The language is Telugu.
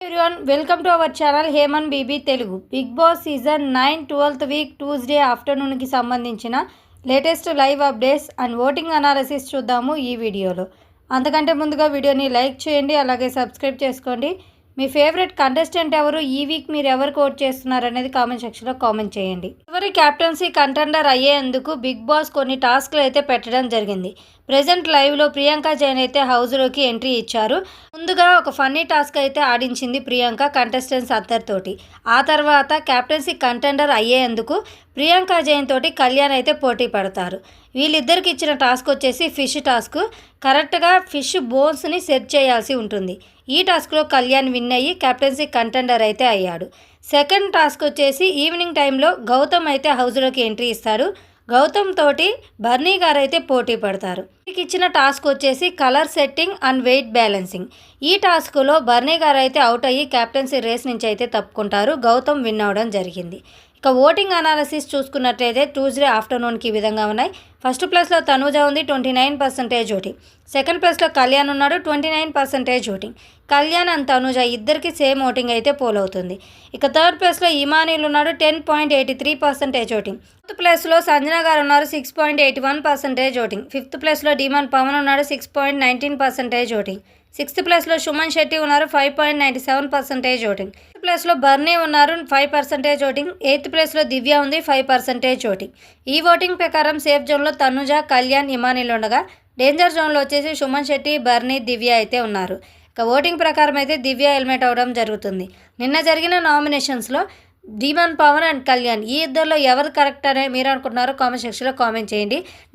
Everyone welcome to our channel హేమన్ BB Telugu Bigg Boss season nine twelfth week Tuesday ఆఫ్టర్నూన్కి సంబంధించిన latest live updates and voting analysis చూద్దాము ఈ వీడియోలో. అంతకంటే ముందుగా వీడియోని లైక్ చేయండి అలాగే సబ్స్క్రైబ్ చేసుకోండి. మీ ఫేవరెట్ కంటెస్టెంట్ ఎవరు? ఈ వీక్ మీరు ఎవరికి ఓట్ చేస్తున్నారు అనేది కామెంట్ సెక్షన్లో కామెంట్ చేయండి. ఎవరి క్యాప్టెన్సీ కంటెండర్ అయ్యేందుకు బిగ్ బాస్ కొన్ని టాస్క్లు అయితే పెట్టడం జరిగింది. ప్రజెంట్ లైవ్లో ప్రియాంక జైన్ అయితే హౌస్లోకి ఎంట్రీ ఇచ్చారు. ముందుగా ఒక ఫన్నీ టాస్క్ అయితే ఆడించింది ప్రియాంక కంటెస్టెంట్స్ అందరితోటి. ఆ తర్వాత క్యాప్టెన్సీ కంటెండర్ అయ్యేందుకు ప్రియాంక జైన్ తోటి కళ్యాణ్ అయితే పోటీ పడతారు. వీళ్ళిద్దరికి ఇచ్చిన టాస్క్ వచ్చేసి ఫిష్ టాస్క్. కరెక్ట్గా ఫిష్ బోన్స్ని సెట్ చేయాల్సి ఉంటుంది. ఈ టాస్క్లో కళ్యాణ్ విన్ అయ్యి కెప్టెన్సీ కంటెండర్ అయితే అయ్యాడు. సెకండ్ టాస్క్ వచ్చేసి ఈవినింగ్ టైంలో గౌతమ్ అయితే హౌస్లోకి ఎంట్రీ ఇస్తాడు. గౌతమ్ తోటి బర్నీ గారు అయితే పోటీ పడతారు. వీరికి ఇచ్చిన టాస్క్ వచ్చేసి colour setting and weight balancing. ఈ టాస్క్లో బర్నీ గారు అయితే అవుట్ అయ్యి కెప్టెన్సీ రేస్ నుంచి అయితే తప్పుకుంటారు. గౌతమ్ విన్ అవ్వడం జరిగింది. ఇక ఓటింగ్ అనాలసిస్ చూసుకున్నట్లయితే ట్యూస్డే ఆఫ్టర్నూన్కి ఈ విధంగా ఉన్నాయి. ఫస్ట్ ప్లేస్లో తనూజ ఉంది twenty nine percentage voting. Second ప్లేస్లో కళ్యాణ్ ఉన్నాడు twenty nine percentage voting. Kalyan and Tanuja ఇద్దరికి సేమ్ ఓటింగ్ అయితే పోల్ అవుతుంది ఇక థర్డ్ ప్లేస్లో ఇమానీల్ ఉన్నాడు ten point eighty three percentage voting. Fourth ప్లేస్లో సంజన గారు ఉన్నారు six point eighty one percentage voting. Fifth ప్లేస్లో డిమాన్ పవన్ ఉన్నాడు six point nineteen percentage voting. Sixth ప్లేస్లో సుమన్ శెట్టి ఉన్నారు five point ninety seven percentage voting. Fifth ప్లేస్లో బర్నీ ఉన్నారు ఫైవ్ పర్సెంటేజ్ ఓటింగ్. ఎయిత్ ప్లేస్లో దివ్య ఉంది ఫైవ్ పర్సెంటేజ్ ఓటింగ్. ఈ ఓటింగ్ ప్రకారం సేఫ్ జోన్లో తనుజ కళ్యాణ్ ఇమానీలు ఉండగా డేంజర్ జోన్లో వచ్చేసి సుమన్ శెట్టి బర్నీ దివ్య అయితే ఉన్నారు. ఇక ఓటింగ్ ప్రకారం అయితే దివ్య హెల్మెట్ అవ్వడం జరుగుతుంది. నిన్న జరిగిన నామినేషన్స్లో డీమన్ పవన్ అండ్ కళ్యాణ్ ఈ ఇద్దరిలో ఎవరు కరెక్ట్ అనే మీరు అనుకుంటున్నారో కామెంట్ సెక్షన్లో కామెంట్ చేయండి.